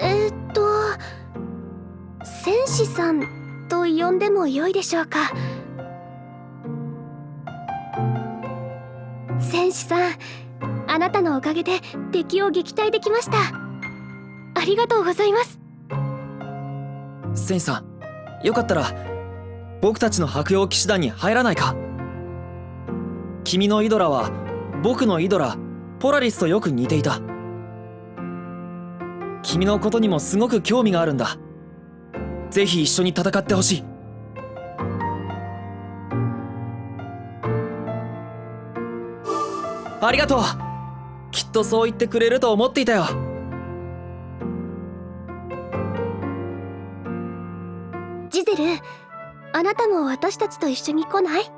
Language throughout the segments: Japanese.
えー、っと戦士さんと呼んでもよいでしょうか？戦士さんあなたのおかげで敵を撃退できました。ありがとうございます。センさんよかったら僕たちの白羊騎士団に入らないか？君のイドラは僕のイドラポラリスとよく似ていた。君のことにもすごく興味があるんだ。ぜひ一緒に戦ってほしい。ありがとう。きっとそう言ってくれると思っていたよ。ジゼルあなたも私たちと一緒に来ない？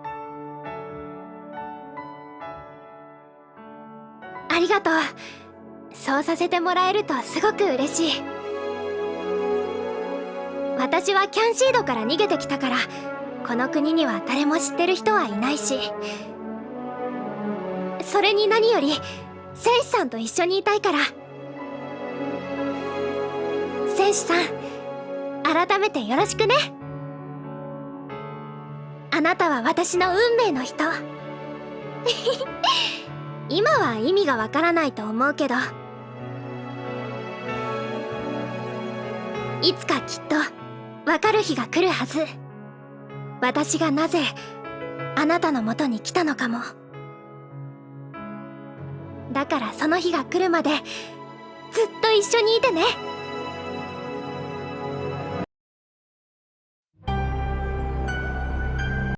ありがとう。そうさせてもらえるとすごく嬉しい。私はキャンシードから逃げてきたからこの国には誰も知ってる人はいないし。それに何より戦士さんと一緒にいたいから。戦士さん改めてよろしくね。あなたは私の運命の人。今は意味がわからないと思うけど。いつかきっとわかる日が来るはず。私がなぜあなたのもとに来たのかも。だからその日が来るまでずっと一緒にいてね。